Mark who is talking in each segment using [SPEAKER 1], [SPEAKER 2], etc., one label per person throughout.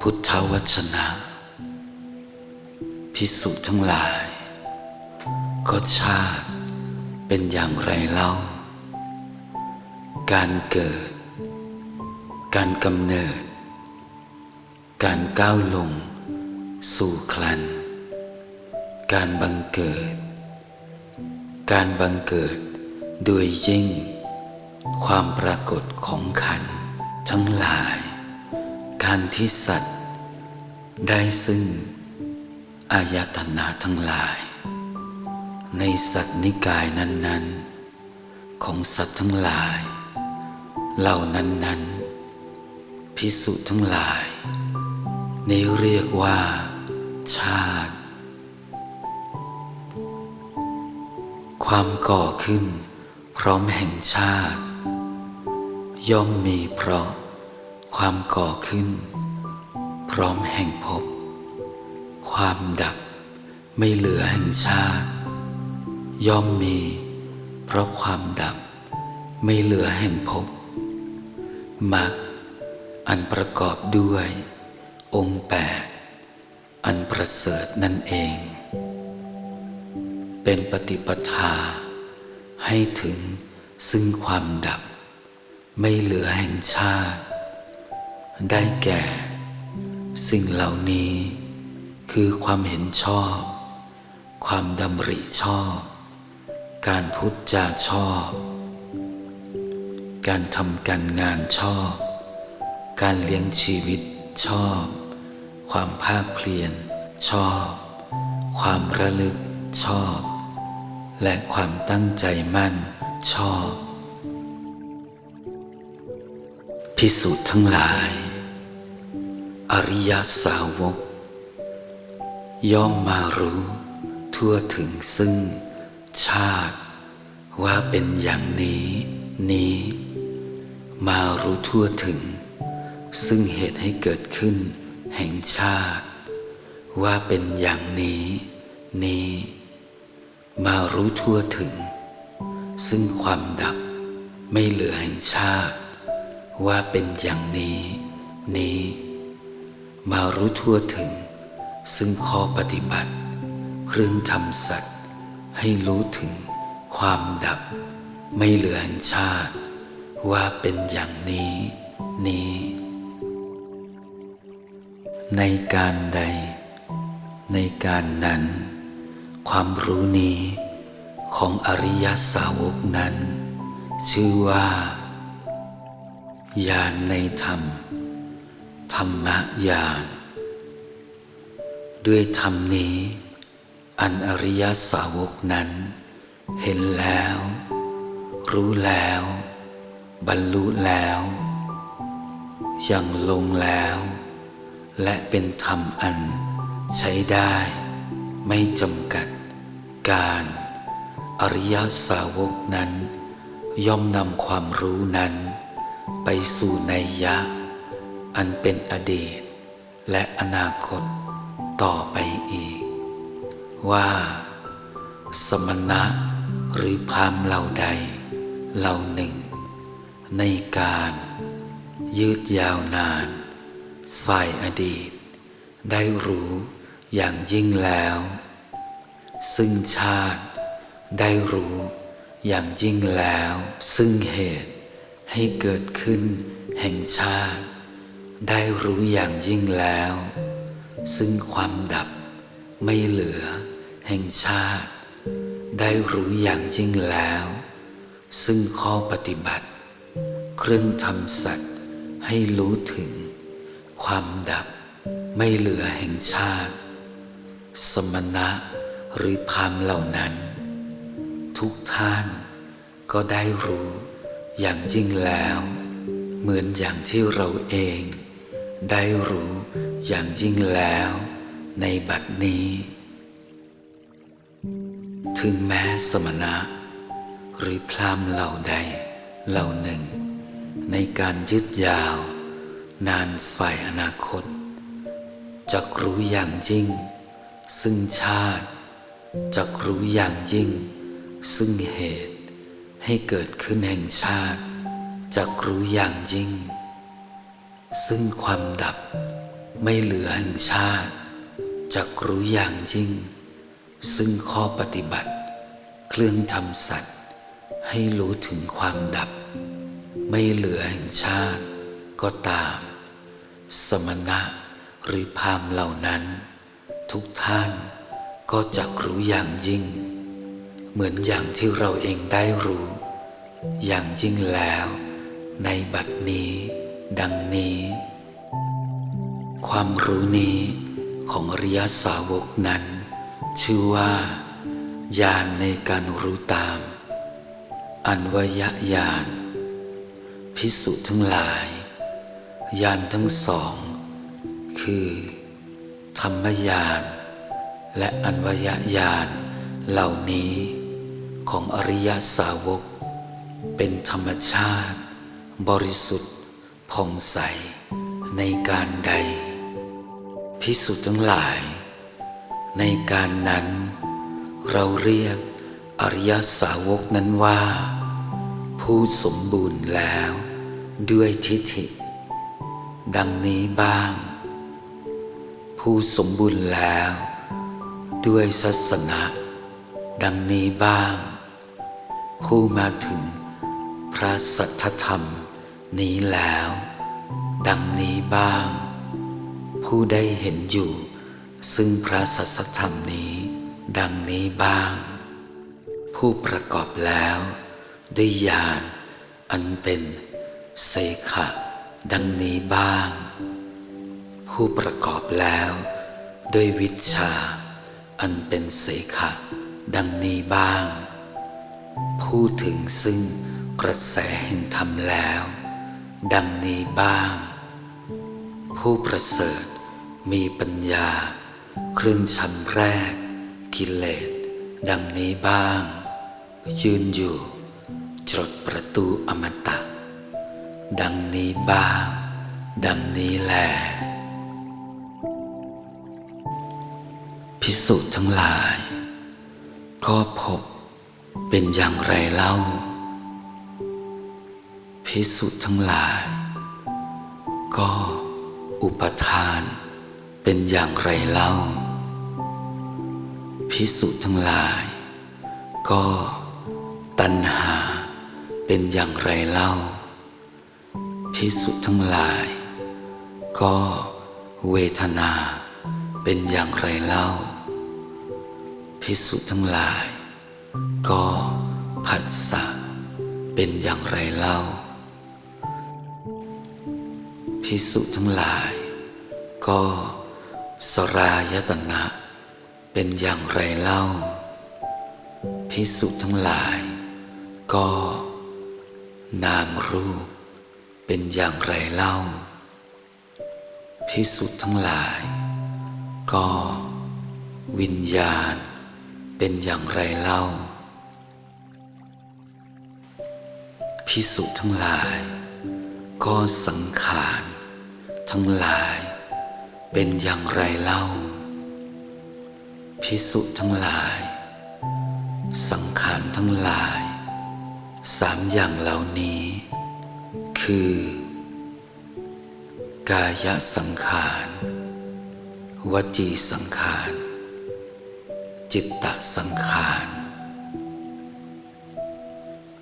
[SPEAKER 1] พุทธวจนะพิสุทั้งหลาย ก็ชาติเป็นอย่างไรเล่า การเกิด การกำเนิด การก้าวลง สู่คลัน การบังเกิด การบังเกิดโดยยิ่ง ความปรากฏของขันทั้งหลาย การที่สัตว์ ได้ซึ่ง อายตนะทั้งหลาย ในสัตว์นิกายนั้น ๆ ของสัตว์ทั้งหลาย เหล่านั้นๆพิสุทั้งหลาย นี้เรียกว่า ชาติ ความก่อขึ้นพร้อมแห่งชาติ ย่อมมีเพราะ ความก่อขึ้น พร้อมแห่งภพความดับไม่เหลือแห่งชาติ ย่อมมี เพราะความดับไม่เหลือแห่งภพมรรคอันประกอบด้วย องค์แปดอันประเสริฐนั่นเอง เป็นปฏิปทาให้ถึงซึ่งความดับ ไม่เหลือแห่งชาติ ได้แก่ สิ่งเหล่านี้ คือความเห็นชอบ ความดำริชอบ การพูดจาชอบ การทำการงานชอบ การเลี้ยงชีวิตชอบ ความภาคเพียรชอบ ความระลึกชอบ และความตั้งใจมั่นชอบ พิสูจน์ทั้งหลาย อริยสาวก ย่อมมารู้ทั่วถึงซึ่งชาติ ว่าเป็นอย่างนี้ นี้ มารู้ทั่วถึง ซึ่งเหตุให้เกิดขึ้น แห่งชาติ ว่าเป็นอย่างนี้ นี้ มารู้ทั่วถึง ซึ่งความดับไม่เหลือแห่งชาติ ว่าเป็นอย่างนี้ นี้ มารู้ทั่วถึง ซึ่งข้อปฏิบัติ เครื่องทำสัตว์ ให้รู้ถึงความดับ ไม่เหลือแห่งชาติ ว่าเป็นอย่างนี้ นี้ ในการใด ในการนั้น ความรู้นี้ของอริยสาวกนั้น ชื่อว่า ญาณในธรรม ธรรมญาณด้วยธรรมนี้ อันอริยสาวกนั้น เห็นแล้ว รู้แล้ว บรรลุแล้วยังลงแล้ว และเป็นธรรมอัน ใช้ได้ ไม่จำกัด การ อริยสาวกนั้น ย่อมนำความรู้นั้น ไปสู่ในยะ อันเป็นอดีต และอนาคตต่อไปอีก ว่า สมณะหรือพามเหล่าใดเหล่าหนึ่ง ในการ ยืดยาวนานฝ่ายอดีต ได้รู้อย่างยิ่งแล้ว ซึ่งชาติได้รู้อย่างยิ่งแล้ว ซึ่งเหตุ ให้เกิดขึ้นแห่งชาติ ได้รู้อย่างยิ่งแล้ว ซึ่งความดับไม่เหลือแห่งชาติ ได้รู้อย่างยิ่งแล้ว ซึ่งข้อปฏิบัติ เครื่องทำสัตว์ให้รู้ถึง ความดับไม่เหลือแห่งชาติ สมณะหรือพรามเหล่านั้น ทุกท่านก็ได้รู้ อย่างยิ่งแล้ว เหมือนอย่างที่เราเอง ได้รู้อย่างยิ่งแล้ว ในบัดนี้ ถึงแม้สมณะ หรือพรามเหล่าใดเหล่าหนึ่ง ในการยึดยาว นานฝ่ายอนาคตจักรู้อย่างยิ่ง ซึ่งชาติจักรู้อย่างยิ่ง ซึ่งเหตุ ให้เกิดขึ้นแห่งชาติจักรู้อย่างยิ่ง ซึ่งความดับไม่เหลือแห่งชาติจักรู้อย่างยิ่ง ซึ่งข้อปฏิบัติ เครื่องทำสัตว์ ให้รู้ถึงความดับ ไม่เหลือแห่งชาติ ก็ตาม สมณะหรือพามเหล่านั้น ทุกท่านก็จักรู้อย่างยิ่ง เหมือนอย่างที่เราเองได้รู้ อย่างยิ่งแล้ว ในบัดนี้ ดังนี้ ความรู้นี้ของอริยสาวกนั้น ชื่อว่าญาณในการรู้ตาม อันวยญาณพิสุทั้งหลายญาณทั้งสอง คือ ธรรมญาณและอันวยญาณเหล่านี้ของอริยสาวก เป็นธรรมชาติ บริสุทธิ์ผ่องใส ในการใด พิสุทั้งหลาย ในการนั้น เราเรียกอริยสาวกนั้นว่า ผู้สมบูรณ์แล้ว ด้วยทิฏฐิ ดังนี้บ้าง ผู้สมบูรณ์แล้ว ด้วยศาสนาดังนี้บ้าง ผู้มาถึง พระสัทธรรมนี้แล้ว ดังนี้บ้าง ผู้ได้เห็นอยู่ ซึ่งพระสัทธรรมนี้ ดังนี้บ้าง ผู้ประกอบแล้วด้วยญาณอันเป็นเสขะ ดังนี้บ้าง ผู้ประกอบแล้วด้วยวิชา อันเป็นเสขะ ดังนี้บ้าง ผู้ถึงซึ่ง กระแสแห่งธรรมแล้ว ดังนี้บ้าง ผู้ประเสริฐมีปัญญาเครื่องชั้นแรก กิเลส ดังนี้บ้าง ยืนอยู่จดประตูอมตะ ดังนี้บ้าง ดังนี้แหลพิสุทั้งหลาย ก็พบเป็นอย่างไรเล่า พิสุทั้งหลาย ก็อุปทานเป็นอย่างไรเล่าพิสุทั้งหลาย ก็ตัณหาเป็นอย่างไรเล่าพิสุทั้งหลาย ก็เวทนาเป็นอย่างไรเล่าพิสุทั้งหลาย ก็ผัสสะเป็นอย่างไรเล่า พิสุทั้งหลาย ก็สรายตนะเป็นอย่างไรเล่าพิสุทั้งหลาย ก็ นามรูป เป็นอย่างไรเล่าพิสุทั้งหลาย ก็ วิญญาณ เป็นอย่างไรเล่าพิสุทั้งหลาย ก็สังขาร ทั้งหลาย เป็นอย่างไรเล่า พิสุทั้งหลาย สังขารทั้งหลาย สามอย่างเหล่านี้ คือ กายสังขาร วจีสังขาร จิตตสังขาร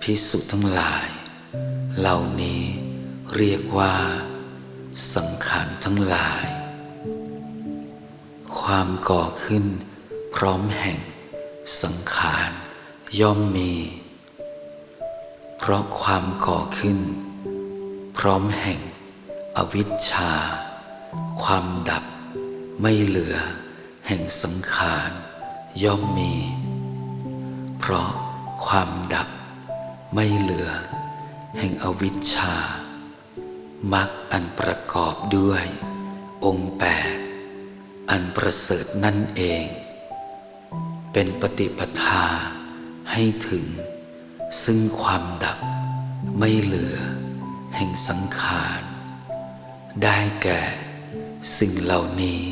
[SPEAKER 1] พิสุทั้งหลาย เหล่านี้เรียกว่า สังขารทั้งหลาย ความก่อขึ้นพร้อมแห่ง สังขารย่อมมี เพราะความก่อขึ้น พร้อมแห่ง อวิชชา ความดับไม่เหลือ แห่งสังขารย่อมมี เพราะความดับไม่เหลือ แห่งอวิชชา มักอันประกอบด้วย องค์แปดอันประเสริฐนั่นเอง เป็นปฏิปทาให้ถึง ซึ่งความดับไม่เหลือ แห่งสังขาร ได้แก่สิ่งเหล่านี้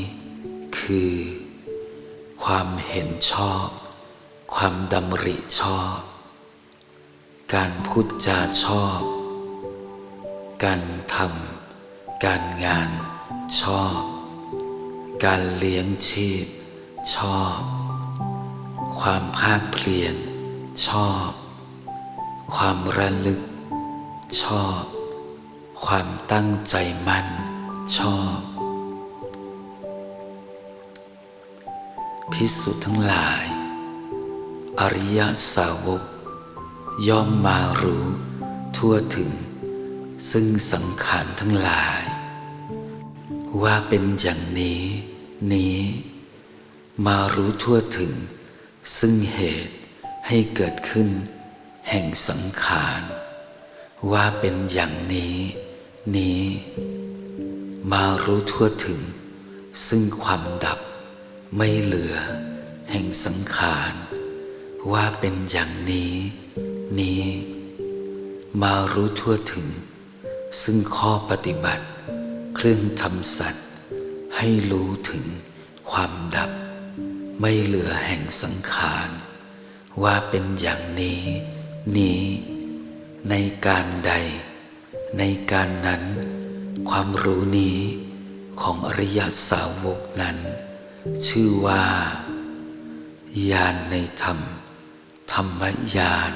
[SPEAKER 1] คือ ความเห็นชอบ ความดำริชอบ การพูดจาชอบ การทำการงานชอบ การเลี้ยงชีพ ชอบ ความภาคเพียรชอบ ความระลึก ชอบ ความตั้งใจมั่น ชอบ พิสุทั้งหลาย อริยสาวก ย่อมมารู้ทั่วถึง ซึ่งสังขารทั้งหลาย ว่าเป็นอย่างนี้นี้ มารู้ทั่วถึง ซึ่งเหตุให้เกิดขึ้น แห่งสังขาร ว่าเป็นอย่างนี้ นี้ มารู้ทั่วถึง ซึ่งความดับไม่เหลือ แห่งสังขาร ว่าเป็นอย่างนี้ นี้ มารู้ทั่วถึง ซึ่งข้อปฏิบัติ เครื่องทำสัตว์ ให้รู้ถึงความดับ ไม่เหลือแห่งสังขาร ว่าเป็นอย่างนี้ นี้ ในการใด ในการนั้น ความรู้นี้ของอริยสาวกนั้น ชื่อว่าญาณในธรรม ธรรมญาณ